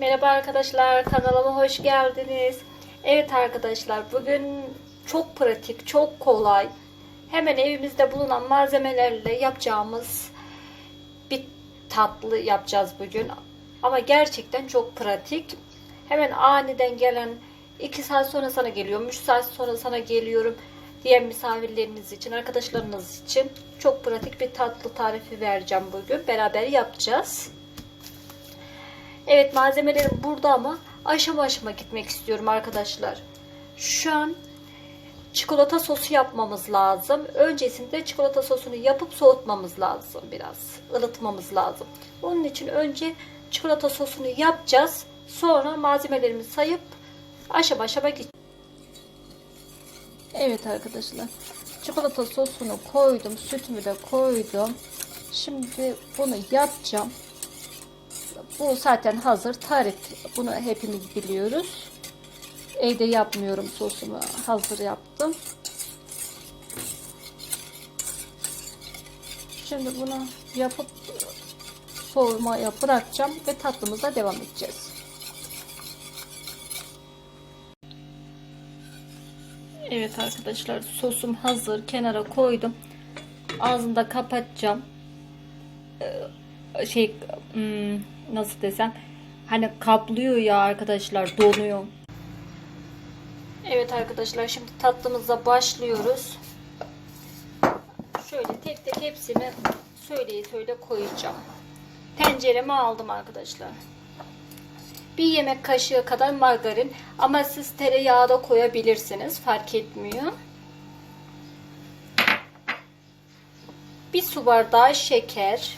Merhaba arkadaşlar, kanalıma hoş geldiniz. Evet arkadaşlar, bugün çok pratik, çok kolay, hemen evimizde bulunan malzemelerle yapacağımız bir tatlı yapacağız bugün. Ama gerçekten çok pratik. Hemen aniden gelen 2 saat sonra sana geliyorum, 3 saat sonra sana geliyorum diğer misafirleriniz için, arkadaşlarınız için çok pratik bir tatlı tarifi vereceğim bugün. Beraber yapacağız. Evet malzemelerim burada ama aşama aşama gitmek istiyorum arkadaşlar. Şu an çikolata sosu yapmamız lazım. Öncesinde çikolata sosunu yapıp soğutmamız lazım biraz. ılıtmamız lazım. Onun için önce çikolata sosunu yapacağız. Sonra malzemelerimizi sayıp aşama aşama gideceğiz. Evet arkadaşlar. Çikolata sosunu koydum. Sütümü de koydum. Şimdi bunu yapacağım. Bu zaten hazır tarif. Bunu hepimiz biliyoruz. Evde yapmıyorum sosumu. Hazır yaptım. Şimdi bunu yapıp soğumaya bırakacağım ve tatlımıza devam edeceğiz. Evet arkadaşlar sosum hazır. Kenara koydum. Ağzını da kapatacağım. Ee, şey hmm, nasıl desem hani kaplıyor ya arkadaşlar donuyor. Evet arkadaşlar şimdi tatlımıza başlıyoruz. Şöyle tek tek hepsini söyleye söyle koyacağım. Tencereme aldım arkadaşlar. Bir yemek kaşığı kadar margarin ama siz tereyağı da koyabilirsiniz fark etmiyor. Bir su bardağı şeker.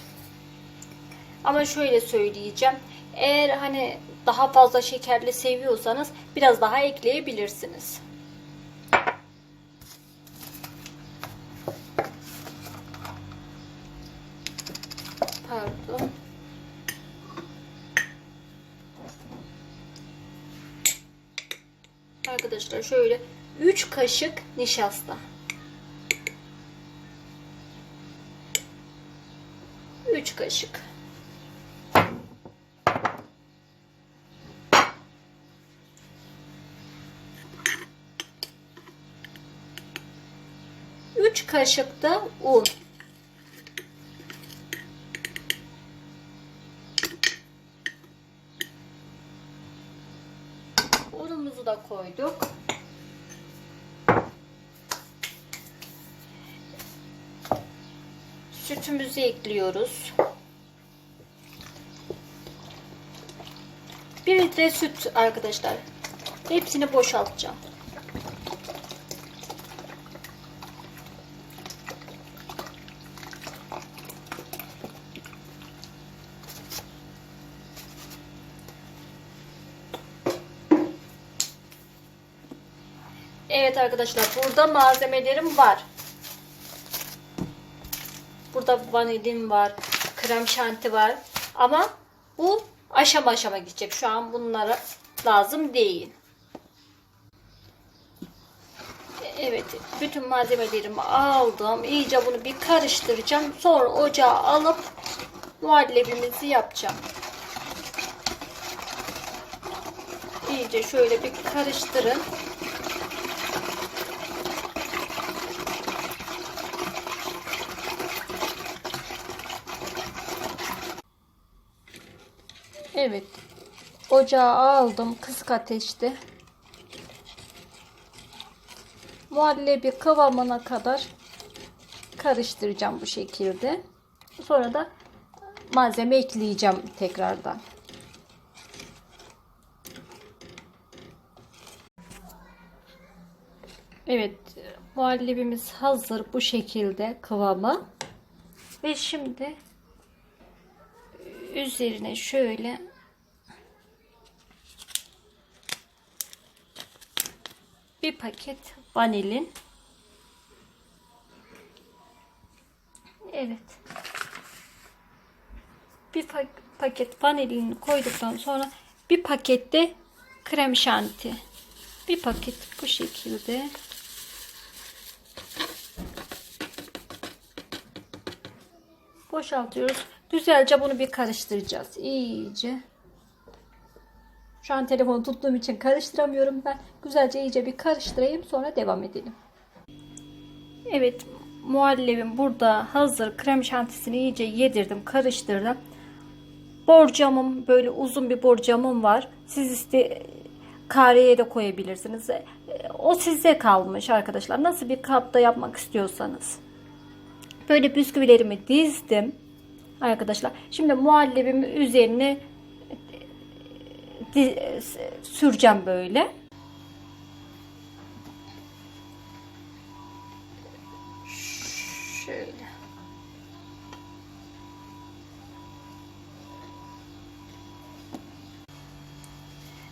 Ama şöyle söyleyeceğim. Eğer hani daha fazla şekerli seviyorsanız biraz daha ekleyebilirsiniz. Pardon. Arkadaşlar şöyle 3 kaşık nişasta. 3 kaşık. Kaşık da un. Unumuzu da koyduk. Sütümüzü ekliyoruz. Bir litre süt arkadaşlar. Hepsini boşaltacağım. Evet arkadaşlar burada malzemelerim var. Burada vanilin var, krem şanti var. Ama bu aşama aşama gidecek. Şu an bunlara lazım değil. Evet, bütün malzemelerimi aldım. İyice bunu bir karıştıracağım. Sonra ocağa alıp muhallebimizi yapacağım. İyice şöyle bir karıştırın. Evet. Ocağa aldım kısık ateşte. Muhallebi kıvamına kadar karıştıracağım bu şekilde. Sonra da malzeme ekleyeceğim tekrardan. Evet, muhallebimiz hazır bu şekilde kıvamı. Ve şimdi üzerine şöyle bir paket vanilin. Evet. Bir paket vanilini koyduktan sonra bir pakette krem şanti. Bir paket bu şekilde boşaltıyoruz Güzelce bunu bir karıştıracağız. İyice. Şu an telefonu tuttuğum için karıştıramıyorum ben. Güzelce iyice bir karıştırayım sonra devam edelim. Evet muhallebim burada hazır. Krem şantisini iyice yedirdim, karıştırdım. Borcamım böyle uzun bir borcamım var. Siz iste kareye de koyabilirsiniz. E, O size kalmış arkadaşlar. Nasıl bir kapta yapmak istiyorsanız. Böyle bisküvilerimi dizdim. Arkadaşlar. Şimdi muhallebimi üzerine di- süreceğim böyle. Şöyle.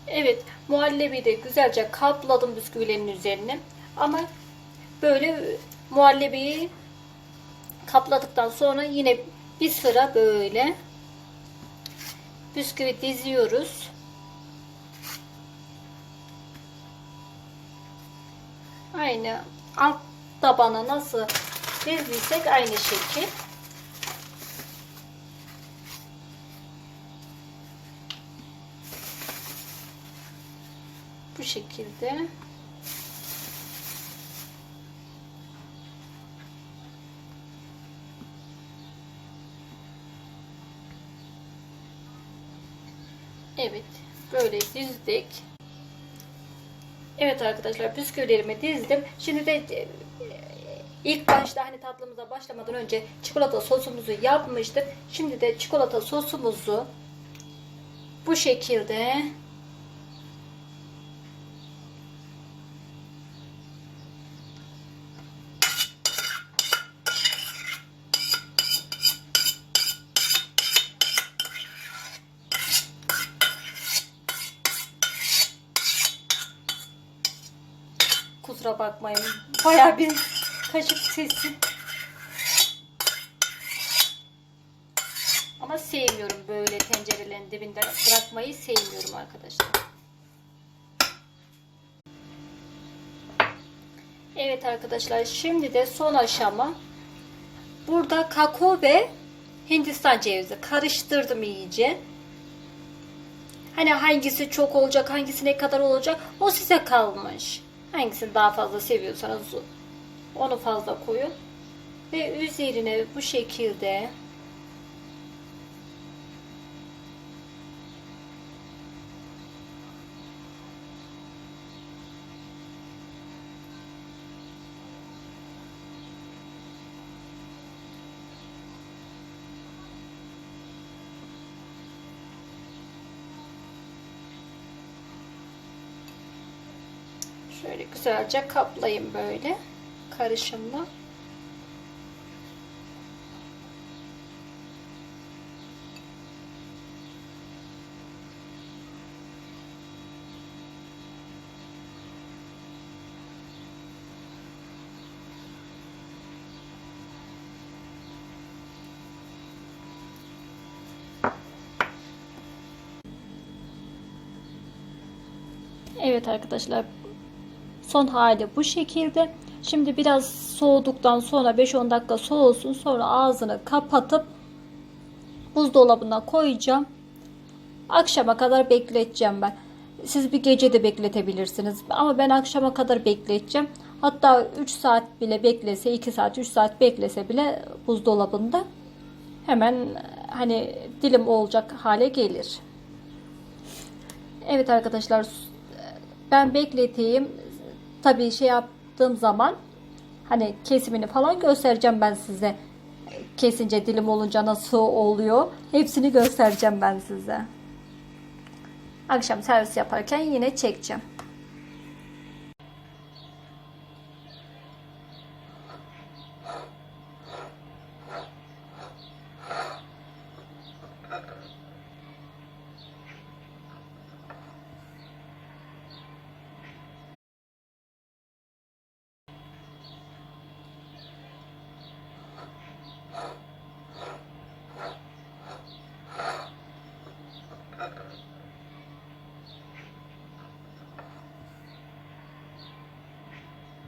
Evet, muhallebi de güzelce kapladım bisküvilerin üzerine. Ama böyle muhallebiyi kapladıktan sonra yine bir sıra böyle bisküvi diziyoruz. Aynı alt tabana nasıl dizdiysek aynı şekil. Bu şekilde. Evet. Böyle dizdik. Evet arkadaşlar bisküvilerimi dizdim. Şimdi de e, ilk başta hani tatlımıza başlamadan önce çikolata sosumuzu yapmıştık. Şimdi de çikolata sosumuzu bu şekilde Kusura bakmayın. Baya bir kaşık sesi. Ama sevmiyorum böyle tencerelerin dibinde bırakmayı sevmiyorum arkadaşlar. Evet arkadaşlar şimdi de son aşama. Burada kakao ve Hindistan cevizi karıştırdım iyice. Hani hangisi çok olacak, hangisi ne kadar olacak o size kalmış. Hangisini daha fazla seviyorsanız onu fazla koyun. Ve üzerine bu şekilde Şöyle güzelce kaplayın böyle karışımla. Evet arkadaşlar Son hali bu şekilde. Şimdi biraz soğuduktan sonra 5-10 dakika soğusun. Sonra ağzını kapatıp buzdolabına koyacağım. Akşama kadar bekleteceğim ben. Siz bir gece de bekletebilirsiniz. Ama ben akşama kadar bekleteceğim. Hatta 3 saat bile beklese, 2 saat, 3 saat beklese bile buzdolabında hemen hani dilim olacak hale gelir. Evet arkadaşlar ben bekleteyim. Tabii şey yaptığım zaman hani kesimini falan göstereceğim ben size. Kesince dilim olunca nasıl oluyor. Hepsini göstereceğim ben size. Akşam servis yaparken yine çekeceğim.